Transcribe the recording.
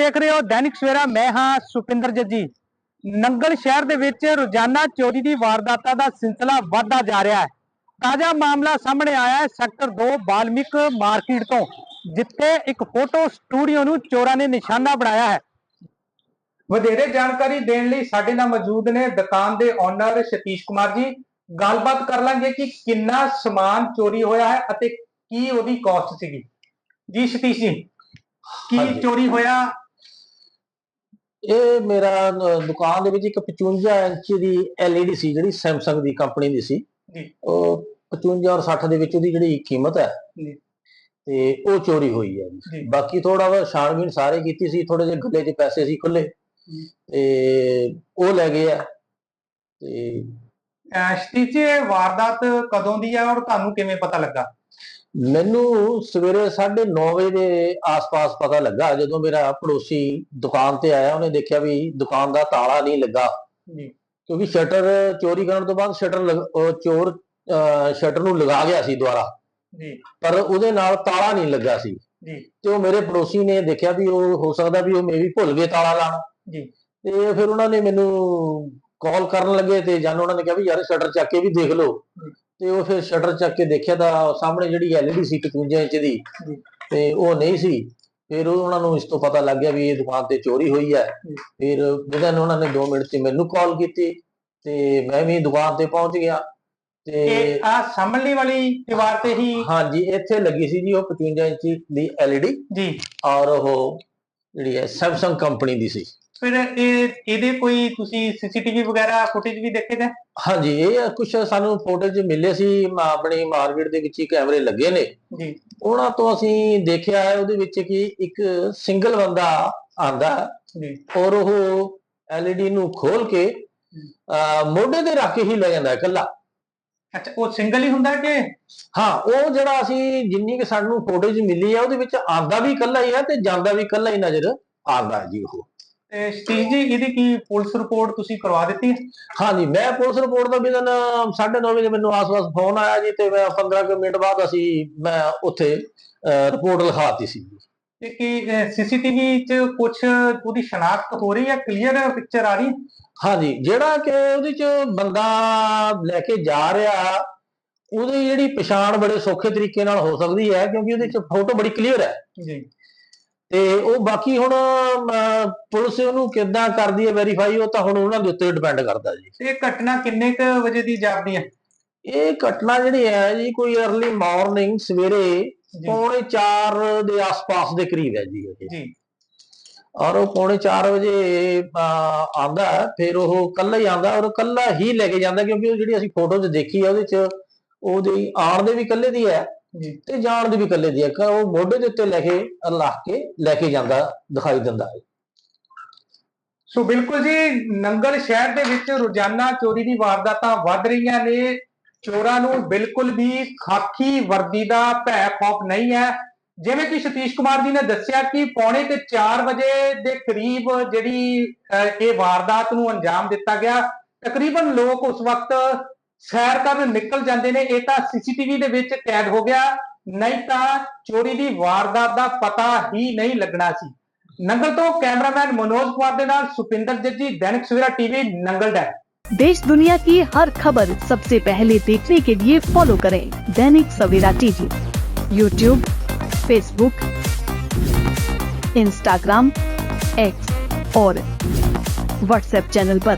ਦੇਖ ਰਹੇ ਹੋ ਦੈਨਿਕ ਸਵੇਰਾ ਮੈਂ ਹਾਂ ਸੁਪਿੰਦਰ ਜੱਜੀ। ਨੰਗਲ ਸ਼ਹਿਰ ਦੇ ਵਿੱਚ ਰੋਜ਼ਾਨਾ ਚੋਰੀ ਦੀ ਵਾਰਦਾਤਾਂ ਦਾ ਸਿਲਸਿਲਾ ਵਧਦਾ ਜਾ ਰਿਹਾ ਹੈ। ਤਾਜ਼ਾ ਮਾਮਲਾ ਸਾਹਮਣੇ ਆਇਆ ਹੈ ਸੈਕਟਰ 2 ਬਾਲਮਿਕ ਮਾਰਕੀਟ ਤੋਂ ਜਿੱਥੇ ਇੱਕ ਫੋਟੋ ਸਟੂਡੀਓ ਨੂੰ ਚੋਰਾਂ ਨੇ ਨਿਸ਼ਾਨਾ ਬਣਾਇਆ ਹੈ। ਵਧੇਰੇ ਜਾਣਕਾਰੀ ਦੇਣ ਲਈ ਸਾਡੇ ਨਾਲ ਮੌਜੂਦ ਨੇ ਦੁਕਾਨ ਦੇ ਓਨਰ ਸਤੀਸ਼ ਕੁਮਾਰ ਜੀ। ਗੱਲਬਾਤ ਕਰ ਲਾਂਗੇ ਕਿ ਕਿੰਨਾ ਸਮਾਨ ਚੋਰੀ ਹੋਇਆ ਹੈ ਅਤੇ ਕੀ ਉਹਦੀ ਕਾਸਟ ਸੀਗੀ। ਜੀ ਸਤੀਸ਼ ਜੀ ਕੀ। ਚੋਰੀ ਹੋਇਆ ਇਹ ਮੇਰਾ ਦੁਕਾਨ ਦੇ ਵਿੱਚ ਇੱਕ 55 ਇੰਚ ਦੀ LED ਸੀ ਜਿਹੜੀ Samsung ਦੀ ਕੰਪਨੀ ਦੀ ਸੀ ਜੀ। ਉਹ 55 ਔਰ 60 ਦੇ ਵਿੱਚ ਉਹਦੀ ਜਿਹੜੀ ਕੀਮਤ ਹੈ ਜੀ। ਤੇ ਉਹ ਚੋਰੀ ਹੋਈ ਹੈ ਬਾਕੀ ਥੋੜਾ ਵਾ ਛਾਣਬੀਣ ਸਾਰੇ ਕੀਤੀ ਸੀ ਥੋੜੇ ਜਿਹੇ ਗੱਲੇ 'ਚ ਪੈਸੇ ਸੀ ਖੁੱਲੇ। ਤੇ ਉਹ ਲੈ ਗਏ ਆ ਤੇ ਜੀ ਇਹ ਵਾਰਦਾਤ ਕਦੋਂ ਦੀ ਹੈ ਔਰ ਤੁਹਾਨੂੰ ਕਿਵੇਂ ਪਤਾ ਲੱਗਾ ਮੈਨੂੰ ਸਵੇਰੇ 9:30 ਵਜੇ ਦੇ ਆਸ-ਪਾਸ ਪਤਾ ਲੱਗਾ ਜਦੋਂ ਮੇਰਾ ਪੜੋਸੀ ਦੁਕਾਨ ਤੇ ਆਇਆ ਉਹਨੇ ਦੇਖਿਆ ਵੀ ਦੁਕਾਨ ਦਾ ਤਾਲਾ ਨਹੀਂ ਲੱਗਾ। ਜੀ। ਕਿਉਂਕਿ ਸ਼ਟਰ ਚੋਰੀ ਕਰਨ ਤੋਂ ਬਾਅਦ ਸ਼ਟਰ ਚੋਰ ਸ਼ਟਰ ਨੂੰ ਲਗਾ ਗਿਆ ਸੀ ਦੁਬਾਰਾ। ਜੀ। ਪਰ ਉਹਦੇ ਨਾਲ ਤਾਲਾ ਨਹੀਂ ਲੱਗਾ ਸੀ। ਜੀ। ਤੇ ਉਹ ਮੇਰੇ ਪੜੋਸੀ ਨੇ ਦੇਖਿਆ ਵੀ ਉਹ ਹੋ ਸਕਦਾ ਵੀ ਉਹ ਮੇਬੀ ਭੁੱਲ ਗਏ ਤਾਲਾ ਲਾਣਾ ਜੀ। ਤੇ ਫਿਰ ਉਹਨਾਂ ਨੇ ਮੈਨੂੰ ਕਾਲ ਕਰਨ ਲੱਗੇ ਤੇ ਜਨ ਉਹਨਾਂ ਨੇ ਕਿਹਾ ਵੀ ਯਾਰ ਸ਼ਟਰ ਚੱਕ ਕੇ ਵੀ ਦੇਖ ਲਓ। ਤੇ ਉਹ ਫਿਰ ਸ਼ਟਰ ਚੱਕ ਕੇ ਦੇਖਿਆ ਤਾਂ ਸਾਹਮਣੇ ਜਿਹੜੀ LED ਸੀ 55 ਇੰਚ ਦੀ। ਤੇ ਉਹ ਨਹੀਂ ਸੀ। ਫਿਰ ਉਹ ਉਹਨਾਂ ਨੂੰ ਇਸ ਤੋਂ ਪਤਾ ਲੱਗ ਗਿਆ ਵੀ ਇਹ ਦੁਕਾਨ ਤੇ ਚੋਰੀ ਹੋਈ ਹੈ। ਫਿਰ ਵਿਦਨ ਉਹਨਾਂ ਨੇ 2 ਮਿੰਟ ਚ ਮੈਨੂੰ ਕਾਲ ਕੀਤੀ ਤੇ ਮੈਂ ਵੀ ਦੁਕਾਨ ਤੇ ਪਹੁੰਚ ਗਿਆ। ਤੇ ਆ ਸਾਹਮਣੇ ਵਾਲੀ ਦੀਵਾਰ ਤੇ ਹੀ ਹਾਂਜੀ ਇੱਥੇ ਲੱਗੀ ਸੀ ਜੀ ਉਹ 55 ਇੰਚ ਦੀ LED ਜੀ। ਔਰ ਉਹ ਜਿਹੜੀ ਹੈ Samsung ਕੰਪਨੀ ਦੀ ਸੀ। ਫਿਰ ਇਹ ਇਹਦੇ ਕੋਈ ਤੁਸੀਂ ਸੀਸੀਟੀਵੀ ਵਗੈਰਾ ਫੁਟੇਜ ਵੀ ਦੇਖੇ ਨੇ? ਹਾਂਜੀ ਇਹ ਕੁਝ ਸਾਨੂੰ ਫੋਟੋਜ ਮਿਲੇ ਸੀ ਮ- ਆਪਣੀ ਮਾਰਕੀਟ ਦੇ ਵਿੱਚ ਹੀ ਕੈਮਰੇ ਲੱਗੇ ਨੇ। ਜੀ। ਉਹਨਾਂ ਤੋਂ ਅਸੀਂ ਦੇਖਿਆ ਹੈ ਉਹਦੇ ਵਿੱਚ ਕਿ ਇੱਕ ਸਿੰਗਲ ਬੰਦਾ ਆਂਦਾ ਜੀ। ਔਰ ਉਹ LED ਨੂੰ ਖੋਲ ਕੇ ਅਹ, ਮੋਢੇ ਤੇ ਰੱਖ ਕੇ ਹੀ ਲੈ ਜਾਂਦਾ ਹੈ ਇਕੱਲਾ। ਅੱਛਾ ਉਹ ਸਿੰਗਲ ਹੀ ਹੁੰਦਾ ਕਿ? ਹਾਂ ਉਹ ਜਿਹੜਾ ਅਸੀਂ ਜਿੰਨੀ ਕਿ ਸਾਨੂੰ ਫੋਟੋਜ ਮਿਲੀ ਹੈ ਉਹਦੇ ਵਿੱਚ ਆਂਦਾ ਵੀ ਇਕੱਲਾ ਹੀ ਹੈ ਤੇ ਜਾਂਦਾ ਵੀ ਇਕੱਲਾ ਹੀ ਨਜ਼ਰ ਆਂਦਾ ਹੈ ਜੀ ਉਹ। ਤੇ ਸਤੀਸ਼ ਜੀ ਇਹਦੀ ਕੀ ਪੁਲਿਸ ਰਿਪੋਰਟ ਤੁਸੀਂ ਕਰਵਾ ਦਿੱਤੀ ਹੈ? ਹਾਂਜੀ ਮੈਂ ਪੁਲਿਸ ਰਿਪੋਰਟ ਦਾ ਵੀ ਦਿਨ 9:30 ਵਜੇ ਮੈਨੂੰ ਆਸ-ਪਾਸ ਫੋਨ ਆਇਆ ਜੀ ਤੇ ਮੈਂ 15 ਕੁ ਮਿੰਟ ਬਾਅਦ ਅਸੀਂ ਮੈਂ ਉੱਥੇ ਰਿਪੋਰਟ ਲਿਖਾਤੀ ਸੀ ਤੇ ਕੀ ਸੀਸੀਟੀਵੀ 'ਚ ਕੁਝ ਉਹਦੀ ਸ਼ਨਾਖਤ ਹੋ ਰਹੀ ਹੈ? ਕਲੀਅਰ ਪਿਕਚਰ ਆ ਰਹੀ ਹੈ? ਹਾਂਜੀ ਜਿਹੜਾ ਕਿ ਉਹਦੇ ਚ ਬੰਦਾ ਲੈ ਕੇ ਜਾ ਰਿਹਾ ਉਹਦੀ ਜਿਹੜੀ ਪਛਾਣ ਬੜੇ ਸੌਖੇ ਤਰੀਕੇ ਨਾਲ ਹੋ ਸਕਦੀ ਹੈ ਕਿਉਂਕਿ ਉਹਦੇ ਚ ਫੋਟੋ ਬੜੀ ਕਲੀਅਰ ਹੈ। ਜੀ। ਤੇ ਉਹ ਬਾਕੀ ਹੁਣ ਪੁਲਿਸ ਉਹਨੂੰ ਕਿੱਦਾਂ ਕਰਦੀ ਹੈ ਵੈਰੀਫਾਈ ਉਹ ਤਾਂ ਹੁਣ ਉਹਨਾਂ ਦੇ ਉੱਤੇ ਡਿਪੈਂਡ ਕਰਦਾ ਜੀ। ਇਹ ਘਟਨਾ ਕਿੰਨੇ ਕ ਵਜੇ ਦੀ ਜਾਪਦੀ ਹੈ? ਇਹ ਘਟਨਾ ਜਿਹੜੀ ਹੈ ਜੀ ਕੋਈ अर्ਲੀ ਮਾਰਨਿੰਗ ਸਵੇਰੇ ਪੌਣੇ 4 ਦੇ ਆਸ-ਪਾਸ ਦੇ ਕਰੀਬ ਹੈ ਜੀ ਇਹ। ਜੀ। ਔਰ ਉਹ ਪੌਣੇ 4 ਵਜੇ ਆਂਦਾ ਫਿਰ ਉਹ ਕੱਲਾ ਹੀ ਆਂਦਾ ਔਰ ਕੱਲਾ ਹੀ ਲੈ ਕੇ ਜਾਂਦਾ ਕਿਉਂਕਿ ਉਹ ਜਿਹੜੀ ਅਸੀਂ ਫੋਟੋ 'ਚ ਦੇਖੀ ਹੈ ਉਹਦੇ 'ਚ ਉਹਦੀ ਆਣ ਦੇ ਵੀ ਕੱਲੇ ਦੀ ਹੈ। ਤੇ ਜਾਣ ਦੀ ਵੀ ਕੱਲੇ ਦੀ ਕਿ ਉਹ ਮੋਢੇ ਦੇ ਉੱਤੇ ਲੈ ਕੇ ਰੱਖ ਕੇ ਲੈ ਕੇ ਜਾਂਦਾ ਦਿਖਾਈ ਦਿੰਦਾ ਹੈ। ਸੋ ਬਿਲਕੁਲ ਜੀ ਨੰਗਲ ਸ਼ਹਿਰ ਦੇ ਵਿੱਚ ਰੋਜ਼ਾਨਾ ਚੋਰੀ ਦੀ ਵਾਰਦਾਤਾਂ ਵੱਧ ਰਹੀਆਂ ਨੇ। ਚੋਰਾਂ ਨੂੰ ਬਿਲਕੁਲ ਵੀ ਖਾਕੀ ਵਰਦੀ ਦਾ ਭੈ ਖੌਫ ਨਹੀਂ ਹੈ। ਜਿਵੇਂ ਕਿ ਸਤੀਸ਼ ਕੁਮਾਰ ਜੀ ਨੇ ਦੱਸਿਆ ਕਿ ਪੌਣੇ ਤੇ 4 ਵਜੇ ਦੇ ਕਰੀਬ ਜਿਹੜੀ ਇਹ ਵਾਰਦਾਤ ਨੂੰ ਅੰਜਾਮ ਦਿੱਤਾ ਗਿਆ। ਤਕਰੀਬਨ ਲੋਕ ਉਸ ਵਕਤ ਸੈਰ ਕਰਨ ਨਿਕਲ ਜਾਂਦੇ ਨੇ ਇਹ ਤਾਂ ਸੀਸੀਟੀਵੀ ਦੇ ਵਿੱਚ ਕੈਦ ਹੋ ਗਿਆ ਨਹੀਂ ਤਾਂ ਚੋਰੀ ਦੀ ਵਾਰਦਾਤ ਦਾ ਪਤਾ ਹੀ ਨਹੀਂ ਲੱਗਣਾ ਸੀ ਨੰਗਲ ਤੋਂ ਕੈਮਰਾਮੈਨ ਮਨੋਜ ਕੁਮਾਰ ਦੇ ਨਾਲ ਸੁਪਿੰਦਰ ਜੱਜੀ ਦੈਨਿਕ ਸਵੇਰਾ ਟੀਵੀ ਨੰਗਲ ਡੈ देश दुनिया की हर खबर सबसे पहले देखने के लिए फॉलो करें Dainik Savera TV YouTube Facebook Instagram X और व्हाट्सएप चैनल पर।